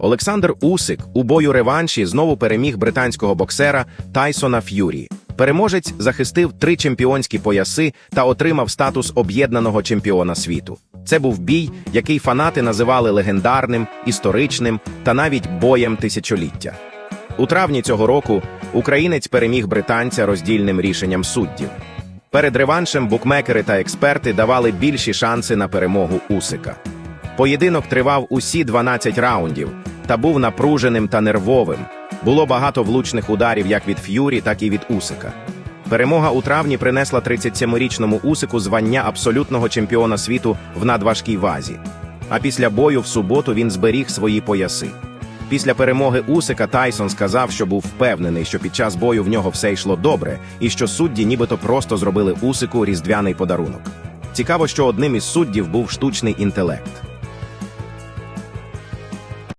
Олександр Усик у бою реванші знову переміг британського боксера Тайсона Ф'юрі. Переможець захистив три чемпіонські пояси та отримав статус об'єднаного чемпіона світу. Це був бій, який фанати називали легендарним, історичним та навіть боєм тисячоліття. У травні цього року українець переміг британця роздільним рішенням суддів. Перед реваншем букмекери та експерти давали більші шанси на перемогу Усика. Поєдинок тривав усі 12 раундів та був напруженим та нервовим. Було багато влучних ударів як від Ф'юрі, так і від Усика. Перемога у травні принесла 37-річному Усику звання абсолютного чемпіона світу в надважкій вазі. А після бою в суботу він зберіг свої пояси. Після перемоги Усика Тайсон сказав, що був впевнений, що під час бою в нього все йшло добре, і що судді нібито просто зробили Усику різдвяний подарунок. Цікаво, що одним із суддів був штучний інтелект.